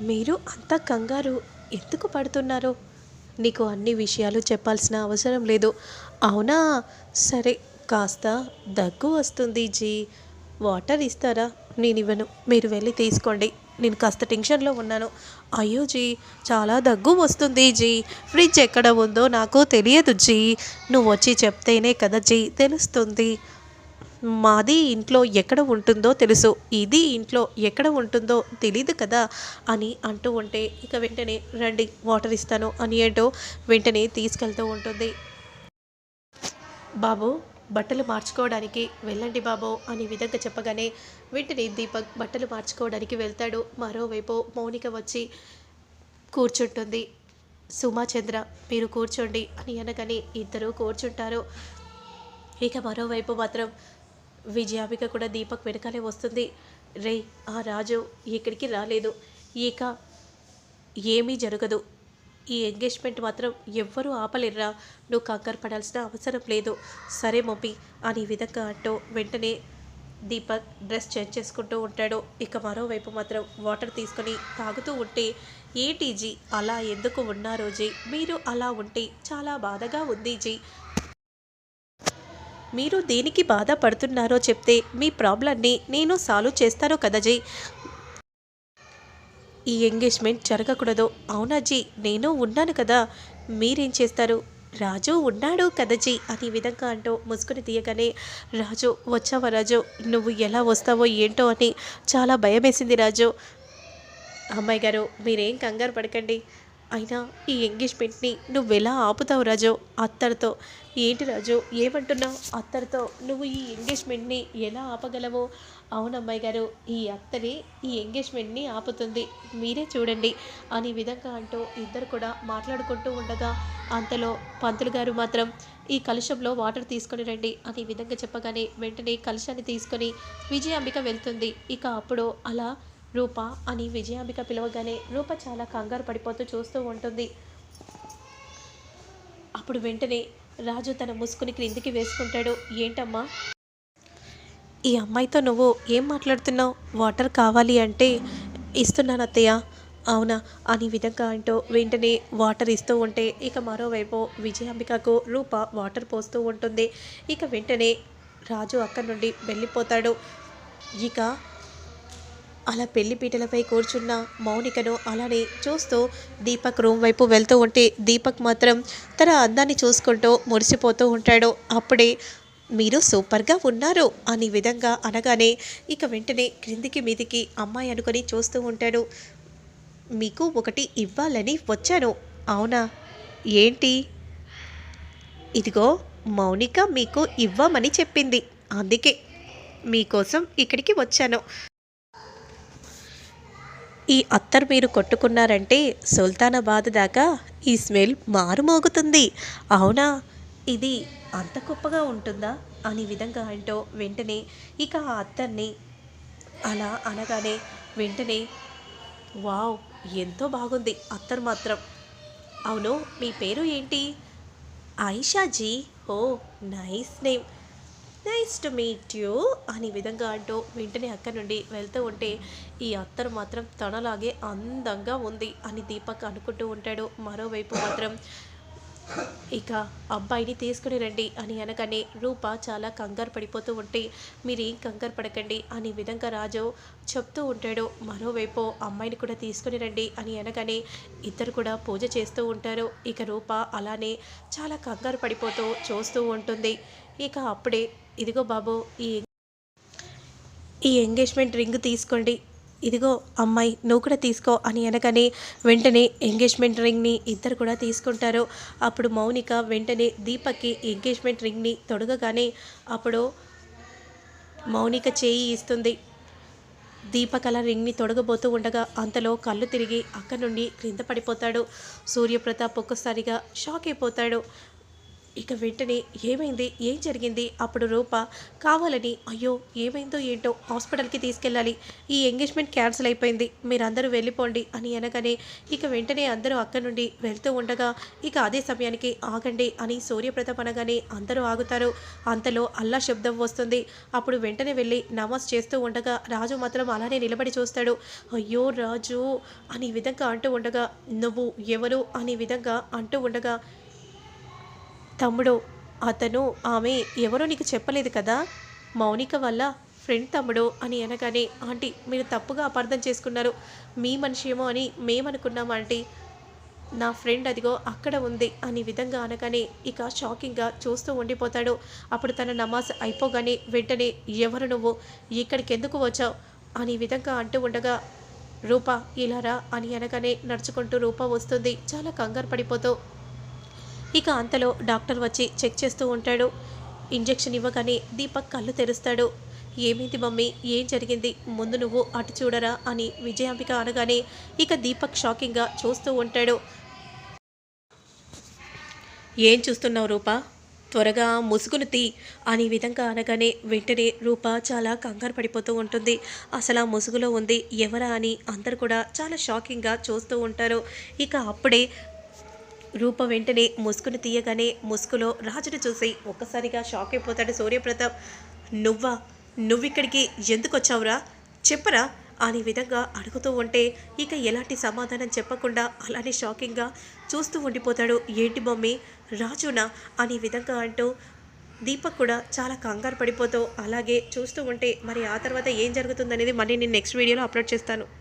మీరు అంత కంగారు ఎందుకు పడుతున్నారో? నీకు అన్ని విషయాలు చెప్పాల్సిన అవసరం లేదు. అవునా? సరే కాస్త దగ్గు వస్తుంది జీ. వాటర్ ఇస్తారా? నేను ఇవ్వను. మీరు వెళ్ళి తీసుకోండి. నేను కాస్త టెన్షన్లో ఉన్నాను. అయ్యో జీ చాలా దగ్గు వస్తుంది జీ. ఫ్రిడ్జ్ ఎక్కడ ఉందో నాకు తెలియదు జీ. నువ్వు వచ్చి చెప్తేనే కదా జీ తెలుస్తుంది. మాది ఇంట్లో ఎక్కడ ఉంటుందో తెలుసు. ఇది ఇంట్లో ఎక్కడ ఉంటుందో తెలీదు కదా అని అంటూ ఉంటే ఇక వెంటనే రండి వాటర్ ఇస్తాను అని ఏంటో వెంటనే తీసుకెళ్తూ ఉంటుంది. బాబు బట్టలు మార్చుకోవడానికి వెళ్ళండి బాబు అని విధంగా చెప్పగానే వెంటనే దీపక్ బట్టలు మార్చుకోవడానికి వెళ్తాడు. మరోవైపు మౌనిక వచ్చి కూర్చుంటుంది. సుమాచంద్ర మీరు కూర్చోండి అని అనగానే ఇద్దరు కూర్చుంటారు. ఇక మరోవైపు మాత్రం విజయాపిక కూడా దీపక్ వెనకాలే వస్తుంది. రే ఆ రాజు ఇక్కడికి రాలేదు. ఇక ఏమీ జరగదు. ఈ ఎంగేజ్మెంట్ మాత్రం ఎవ్వరూ ఆపలేర్రా. నువ్వు కంగారు పడాల్సిన అవసరం లేదు. సరే మమ్మీ అని విధంగా అంటూ వెంటనే దీపక్ డ్రెస్ చేంజ్ చేసుకుంటూ ఉంటాడు. ఇక మరోవైపు మాత్రం వాటర్ తీసుకొని తాగుతూ ఉంటే ఏటీజీ జీ? అలా ఎందుకు ఉన్నారు జీ? మీరు అలా ఉంటే చాలా బాధగా ఉంది జీ. మీరు దేనికి బాధపడుతున్నారో చెప్తే మీ ప్రాబ్లమ్ని నేను సాల్వ్ చేస్తాను కదజీ ఈ ఎంగేజ్మెంట్ జరగకూడదు. అవునా జీ? నేను ఉన్నాను కదా. మీరేం చేస్తారు? రాజు ఉన్నాడు కదజీ అని విధంగా అంటూ ముసుగుని తీయగానే రాజు వచ్చావా రాజు? నువ్వు ఎలా వస్తావో ఏంటో అని చాలా భయం వేసింది రాజు. అమ్మాయి గారు మీరేం కంగారు పడకండి. అయినా ఈ ఎంగేజ్మెంట్ని నువ్వు ఎలా ఆపుతావు రాజు? అత్తరితో. ఏంటి రాజు? ఏమంటున్నావు అత్తరితో. నువ్వు ఈ ఎంగేజ్మెంట్ని ఎలా ఆపగలవు? అవునమ్మాయి గారు ఈ అత్తని ఈ ఎంగేజ్మెంట్ని ఆపుతుంది. మీరే చూడండి. అని విధంగా అంటూ ఇద్దరు కూడా మాట్లాడుకుంటూ ఉండగా అంతలో పంతులు గారు మాత్రం ఈ కలుషంలో వాటర్ తీసుకొని రండి అని విధంగా చెప్పగానే వెంటనే కలుషాన్ని తీసుకొని విజయాంబిక వెళ్తుంది. ఇక అప్పుడు అలా రూప అని విజయాంబిక పిలవగానే రూప చాలా కంగారు పడిపోతూ చూస్తూ ఉంటుంది. అప్పుడు వెంటనే రాజు తన ముసుకుని క్రిందికి వేసుకుంటాడు. ఏంటమ్మా? ఈ అమ్మాయితో నువ్వు ఏం మాట్లాడుతున్నావు? వాటర్ కావాలి అంటే ఇస్తున్నాను అత్తయ్య. అవునా? అని విధంగా అంటూ వెంటనే వాటర్ ఇస్తూ ఉంటే ఇక మరోవైపు విజయాంబికకు రూప వాటర్ పోస్తూ ఉంటుంది. ఇక వెంటనే రాజు అక్కడి నుండి వెళ్ళిపోతాడు. ఇక అలా పెళ్ళి పీటలపై కూర్చున్న మౌనికను అలానే చూస్తూ దీపక్ రూమ్ వైపు వెళ్తూ ఉంటే దీపక్ మాత్రం తన అందాన్ని చూసుకుంటూ మురిసిపోతూ ఉంటాడు. అప్పుడే మీరు సూపర్గా ఉన్నారు అని విధంగా అనగానే ఇక వెంటనే క్రిందికి మీదికి అమ్మాయి అనుకొని చూస్తూ ఉంటాడు. మీకు ఒకటి ఇవ్వాలని వచ్చాను. అవునా? ఏంటి? ఇదిగో మౌనిక మీకు ఇవ్వమని చెప్పింది. అందుకే మీకోసం ఇక్కడికి వచ్చాను. ఈ అత్తరు మీరు కొట్టుకున్నారంటే సుల్తానాబాద్ దాకా ఈ స్మెల్ మారుమోగుతుంది. అవునా? ఇది అంత గొప్పగా ఉంటుందా? అనే విధంగా అంటూ వెంటనే ఇక ఆ అత్తర్ని అలా అనగానే వెంటనే వావ్ ఎంతో బాగుంది అత్తరు మాత్రం. అవును మీ పేరు ఏంటి? Ayeshaji. Oh nice name. Nice to meet you అని విధంగా అంటూ వెంటనే అక్కడి నుండి వెళ్తూ ఉంటే ఈ అత్తరు మాత్రం తనలాగే అందంగా ఉంది అని దీపక్ అనుకుంటూ ఉంటాడు. మరోవైపు మాత్రం ఇక అబ్బాయిని తీసుకుని రండి అని అనగానే రూప చాలా కంగారు పడిపోతూ ఉంటే మీరేం కంగారు పడకండి అని విధంగా రాజు చెప్తూ ఉంటాడు. మరోవైపు అమ్మాయిని కూడా తీసుకుని రండి అని అనగానే ఇద్దరు కూడా పూజ చేస్తూ ఉంటారు. ఇక రూప అలానే చాలా కంగారు పడిపోతూ చూస్తూ ఉంటుంది. ఇక అప్పుడే ఇదిగో బాబు ఈ ఈ ఎంగేజ్మెంట్ రింగ్ తీసుకోండి ఇదిగో అమ్మాయి నువ్వు కూడా తీసుకో అని అనగానే వెంటనే ఎంగేజ్మెంట్ రింగ్ని ఇద్దరు కూడా తీసుకుంటారు. అప్పుడు మౌనిక వెంటనే దీపక్కి ఎంగేజ్మెంట్ రింగ్ని తొడగగానే అప్పుడు మౌనిక చేయి ఇస్తుంది. దీపక్ అలా రింగ్ని తొడగబోతూ ఉండగా అంతలో కళ్ళు తిరిగి అక్కడి నుండి క్రింద పడిపోతాడు. సూర్యప్రతాప్ ఒక్కసారిగా షాక్ అయిపోతాడు. ఇక వెంటనే ఏమైంది? ఏం జరిగింది? అప్పుడు రూప కావాలని? అయ్యో ఏమైందో ఏంటో హాస్పిటల్కి తీసుకెళ్ళాలి. ఈ ఎంగేజ్మెంట్ క్యాన్సిల్ అయిపోయింది. మీరందరూ వెళ్ళిపోండి అని అనగానే ఇక వెంటనే అందరూ అక్కడి నుండి వెళ్తూ ఉండగా ఇక అదే సమయానికి ఆగండి అని సూర్యప్రతాప్ అనగానే అందరూ ఆగుతారు. అంతలో అల్లా శబ్దం వస్తుంది. అప్పుడు వెంటనే వెళ్ళి నమాజ్ చేస్తూ ఉండగా రాజు మాత్రం అలానే నిలబడి చూస్తాడు. అయ్యో రాజు అని విధంగా అంటూ ఉండగా నువ్వు ఎవరు? అనే విధంగా అంటూ ఉండగా తమ్ముడు అతను ఆమె ఎవరో నీకు చెప్పలేదు కదా? మౌనిక వల్ల ఫ్రెండ్ తమ్ముడు అని అనగానే ఆంటీ మీరు తప్పుగా అపార్థం చేసుకున్నారు. మీ మనిషి ఏమో అని మేమనుకున్నాం ఆంటీ. నా ఫ్రెండ్ అదిగో అక్కడ ఉంది అని విధంగా అనగానే ఇక షాకింగ్గా చూస్తూ ఉండిపోతాడు. అప్పుడు తన నమాజ్ అయిపోగానే వెంటనే ఎవరు నువ్వు? ఇక్కడికి ఎందుకు వచ్చావు? అని విధంగా అంటూ ఉండగా రూప ఇలారా అని అనగానే నడుచుకుంటూ రూప వస్తుంది. చాలా కంగారు పడిపోతావు ఇక అంతలో డాక్టర్ వచ్చి చెక్ చేస్తూ ఉంటాడు. ఇంజెక్షన్ ఇవ్వగానే దీపక్ కళ్ళు తెరుస్తాడు. ఏమైంది మమ్మీ? ఏం జరిగింది? ముందు నువ్వు అటు చూడరా? అని విజయాంబిక అనగానే ఇక దీపక్ షాకింగ్గా చూస్తూ ఉంటాడు. ఏం చూస్తున్నావు రూపా? త్వరగా ముసుగును తీ అనే విధంగా అనగానే వెంటనే రూప చాలా కంగారు పడిపోతూ ఉంటుంది. అసలు ఆ ముసుగులో ఉంది ఎవరా? అని అందరు కూడా చాలా షాకింగ్గా చూస్తూ ఉంటారు. ఇక అప్పుడే రూప వెంటనే ముసుగును తీయగానే ముసుగులో రాజును చూసి ఒక్కసారిగా షాక్ అయిపోతాడు సూర్యప్రతాప్. నువ్వా? నువ్విక్కడికి ఎందుకు వచ్చావురా చెప్పరా? అనే విధంగా అడుగుతూ ఉంటే ఇక ఎలాంటి సమాధానం చెప్పకుండా అలానే షాకింగ్గా చూస్తూ ఉండిపోతాడు. ఏంటి మమ్మీ? రాజునా? అనే విధంగా అంటూ దీపక్ కూడా చాలా కంగారు పడిపోతూ అలాగే చూస్తూ ఉంటే మరి ఆ తర్వాత ఏం జరుగుతుందనేది మళ్ళీ నేను నెక్స్ట్ వీడియోలో అప్లోడ్ చేస్తాను.